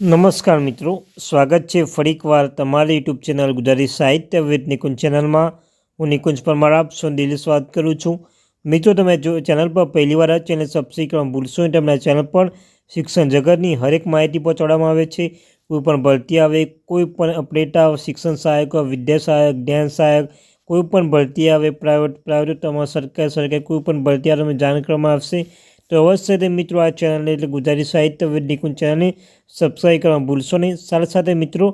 નમસ્કાર મિત્રો, સ્વાગત છે ફરી એકવાર તમારી યુટ્યુબ ચેનલ ગુજરાતી સાહિત્ય વિદ નિકુંજ ચેનલમાં. હું નિકુંજ પરમાર, આપ સૌ દિલી સ્વાગત કરું છું. મિત્રો, તમે જો ચેનલ પર પહેલી વાર આ ચેનલ સબસ્ક્રાઈબ કરવા ભૂલશો નહીં. તમને ચેનલ પર શિક્ષણ જગતની હરેક માહિતી પહોંચાડવામાં આવે છે. કોઈ પણ ભરતી આવે, કોઈ પણ અપડેટ આવે, શિક્ષણ સહાયક, વિદ્યા સહાયક, જ્ઞાન સહાયક, કોઈ પણ ભરતી આવે પ્રાઇવેટ પ્રાઇવેટ તમારા સરકાર સરકાર, કોઈ પણ ભરતી આવે, તમને જાણ કરવામાં આવશે. તો અવશ્ય મિત્રો આ ચેનલને એટલે ગુજરાતી સાહિત્ય નિકુંજ ચેનલને સબસ્ક્રાઈબ કરવા ભૂલશો નહીં. સાથે સાથે મિત્રો,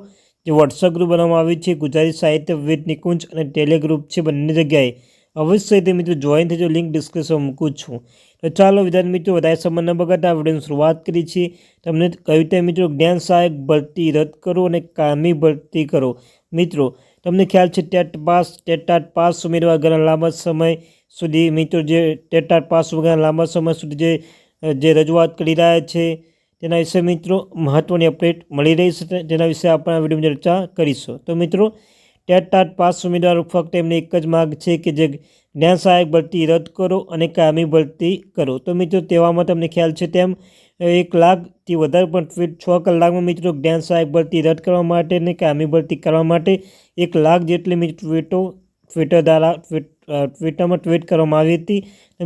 જે વોટ્સઅપ ગ્રુપ બનાવવામાં આવ્યું છે, ગુજરાતી સાહિત્ય વિદ નિકુંજ અને ટેલિગ્રુપ છે, બંને જગ્યાએ અવશ્ય તે મિત્રો જોઈન થજો. લિંક ડિસ્ક્રિપ્શનમાં મૂકું છું. તો ચાલો વિદ્યાર્થી મિત્રો, વધારે સમય ન બગાડતા વિડીયોની શરૂઆત કરી છે તમને કહ્યું રીતે મિત્રો જ્ઞાન સહાયક ભરતી રદ કરો અને કામી ભરતી કરો? મિત્રો, તમને ખ્યાલ છે, ટેટ પાસ ટેટાટ પાસ ઉમેરવા ઘણા લાંબા સમય સુધી મિત્રો જે ટેટાટ પાસ વગેરે લાંબા સમય સુધી જે જે રજૂઆત કરી રહ્યા છે, તેના વિશે મિત્રો મહત્ત્વની અપડેટ મળી રહી છે, તેના વિશે આપણે આ વિડીયોમાં ચર્ચા કરીશું. તો મિત્રો ટેટ ટાટ પાસ ઉમેદવારો ફક્ત એમની એક જ માગ છે કે જે જ્ઞાન સહાયક ભરતી રદ કરો અને કાયમી ભરતી કરો. તો મિત્રો, તેવામાં તમને ખ્યાલ છે તેમ એક લાખથી વધારે પણ છ કલાકમાં મિત્રો જ્ઞાન સહાયક ભરતી રદ કરવા માટે અને કાયમી ભરતી કરવા માટે એક લાખ જેટલી મિત્રો ટ્વીટો ટ્વિટર દ્વારા ટ્વીટ ટ્વિટરમાં ટ્વીટ કરવામાં આવી હતી.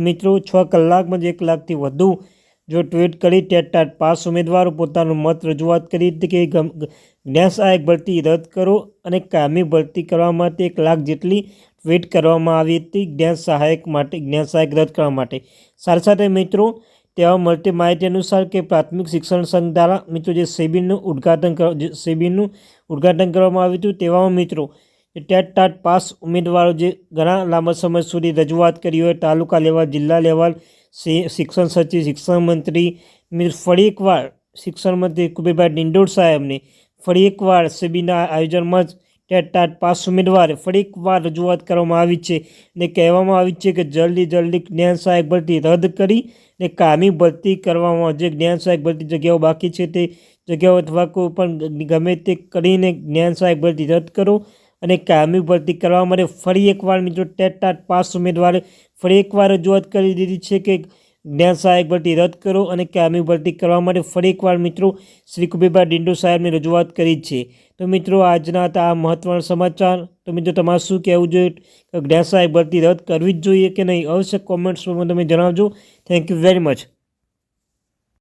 મિત્રો, છ કલાકમાં જ એક લાખથી વધુ જો ટ્વીટ કરી ટેટટાટ પાસ ઉમેદવારો પોતાનું મત રજૂઆત કરી હતી કે જ્ઞાન સહાયક ભરતી રદ કરો અને કાયમી ભરતી કરવા માટે એક લાખ જેટલી ટ્વીટ કરવામાં આવી હતી જ્ઞાન સહાયક માટે, જ્ઞાન સહાયક રદ કરવા માટે. સાથે સાથે મિત્રો તેવા મળતી માહિતી અનુસાર કે પ્રાથમિક શિક્ષણ સંઘ દ્વારા મિત્રો જે શિબિરનું ઉદ્ઘાટન શિબિરનું ઉદ્ઘાટન કરવામાં આવ્યું હતું, તેવામાં મિત્રો ટેટ ટાટ પાસ ઉમેદવારો જે ઘણા લાંબા સમય સુધી રજૂઆત કરી હોય, તાલુકા લેવલ, જિલ્લા લેવલ શિક્ષણ સચિવ, શિક્ષણ મંત્રી ફરી એકવાર શિક્ષણ મંત્રી કુબેરભાઈ ડિંડોર સાહેબને ફરી એકવાર સેબીના આયોજનમાં જ ટેટ ટાટ પાસ ઉમેદવારે ફરી એકવાર રજૂઆત કરવામાં આવી છે ને કહેવામાં આવી છે કે જલ્દી જલ્દી જ્ઞાન સહાયક ભરતી રદ કરી ને કામી ભરતી કરવામાં જે જ્ઞાન સહાયક ભરતી જગ્યાઓ બાકી છે તે જગ્યાઓ અથવા કોઈ પણ ગમે તે કરીને જ્ઞાન સહાયક ભરતી રદ કરો અને કાયમી ભરતી કરવા માટે ફરી એકવાર મિત્રો ટેટ ટાટ પાસ ઉમેદવારે ફરી એકવાર રજૂઆત કરી દીધી છે કે જ્ઞાન સહાયક ભરતી રદ કરો અને કાયમી ભરતી કરવા માટે ફરી એકવાર મિત્રો શ્રી કુબેરભાઈ ડિંડો સાહેબની રજૂઆત કરી છે. તો મિત્રો આજના હતા આ મહત્વના સમાચાર. તો મિત્રો તમારે શું કહેવું જોઈએ? જ્ઞાન સહાયક ભરતી રદ કરવી જ જોઈએ કે નહીં? અવશ્ય કોમેન્ટ્સમાં તમે જણાવજો. Thank you very much